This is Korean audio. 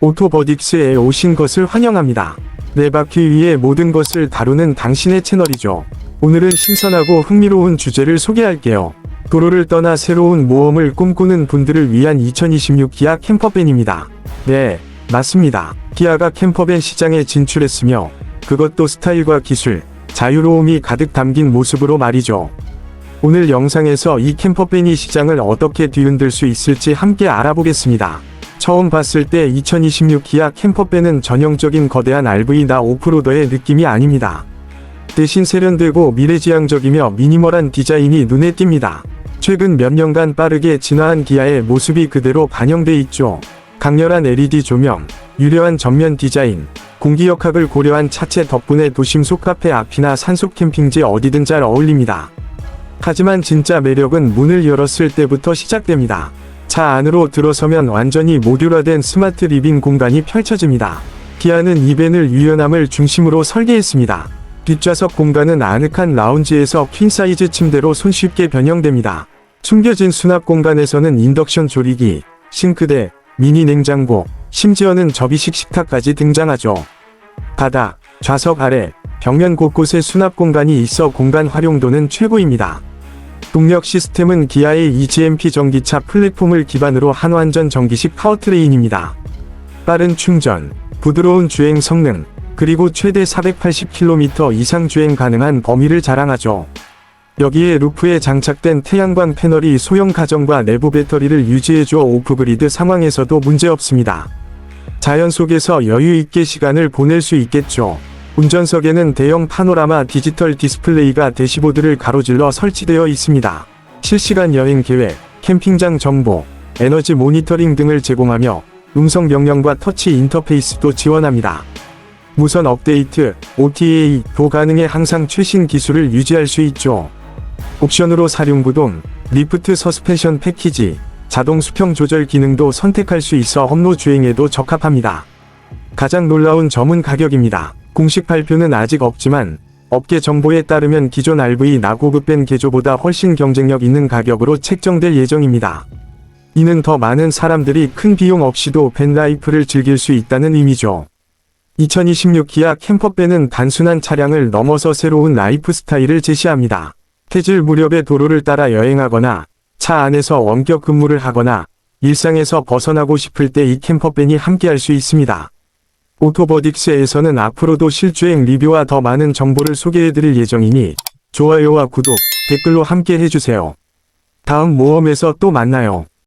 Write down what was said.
오토버딕스에 오신 것을 환영합니다. 네 바퀴 위의 모든 것을 다루는 당신의 채널이죠. 오늘은 신선하고 흥미로운 주제를 소개할게요. 도로를 떠나 새로운 모험을 꿈꾸는 분들을 위한 2026 기아 캠퍼밴입니다. 네, 맞습니다. 기아가 캠퍼밴 시장에 진출했으며 그것도 스타일과 기술, 자유로움이 가득 담긴 모습으로 말이죠. 오늘 영상에서 이 캠퍼밴이 시장을 어떻게 뒤흔들 수 있을지 함께 알아보겠습니다. 처음 봤을 때 2026 기아 캠퍼밴은 전형적인 거대한 RV나 오프로더의 느낌이 아닙니다. 대신 세련되고 미래지향적이며 미니멀한 디자인이 눈에 띕니다. 최근 몇 년간 빠르게 진화한 기아의 모습이 그대로 반영돼 있죠. 강렬한 LED 조명, 유려한 전면 디자인, 공기역학을 고려한 차체 덕분에 도심 속 카페 앞이나 산속 캠핑지 어디든 잘 어울립니다. 하지만 진짜 매력은 문을 열었을 때부터 시작됩니다. 차 안으로 들어서면 완전히 모듈화된 스마트 리빙 공간이 펼쳐집니다. 기아는 이 밴을 유연함을 중심으로 설계했습니다. 뒷좌석 공간은 아늑한 라운지에서 퀸사이즈 침대로 손쉽게 변형됩니다. 숨겨진 수납 공간에서는 인덕션 조리기, 싱크대, 미니 냉장고, 심지어는 접이식 식탁까지 등장하죠. 바닥, 좌석 아래, 벽면 곳곳에 수납 공간이 있어 공간 활용도는 최고입니다. 동력 시스템은 기아의 EGMP 전기차 플랫폼을 기반으로 한 완전 전기식 파워트레인입니다. 빠른 충전, 부드러운 주행 성능, 그리고 최대 480km 이상 주행 가능한 범위를 자랑하죠. 여기에 루프에 장착된 태양광 패널이 소형 가정과 내부 배터리를 유지해줘 오프그리드 상황에서도 문제없습니다. 자연 속에서 여유 있게 시간을 보낼 수 있겠죠. 운전석에는 대형 파노라마 디지털 디스플레이가 대시보드를 가로질러 설치되어 있습니다. 실시간 여행 계획, 캠핑장 정보, 에너지 모니터링 등을 제공하며 음성 명령과 터치 인터페이스도 지원합니다. 무선 업데이트, OTA도 가능해 항상 최신 기술을 유지할 수 있죠. 옵션으로 사륜 구동, 리프트 서스펜션 패키지, 자동 수평 조절 기능도 선택할 수 있어 험로 주행에도 적합합니다. 가장 놀라운 점은 가격입니다. 공식 발표는 아직 없지만 업계 정보에 따르면 기존 RV 나고급밴 개조보다 훨씬 경쟁력 있는 가격으로 책정될 예정입니다. 이는 더 많은 사람들이 큰 비용 없이도 밴 라이프를 즐길 수 있다는 의미죠. 2026 기아 캠퍼밴은 단순한 차량을 넘어서 새로운 라이프 스타일을 제시합니다. 해질 무렵에 도로를 따라 여행하거나 차 안에서 원격 근무를 하거나 일상에서 벗어나고 싶을 때 이 캠퍼밴이 함께할 수 있습니다. 오토버딕스에서는 앞으로도 실주행 리뷰와 더 많은 정보를 소개해드릴 예정이니 좋아요와 구독, 댓글로 함께 해주세요. 다음 모험에서 또 만나요.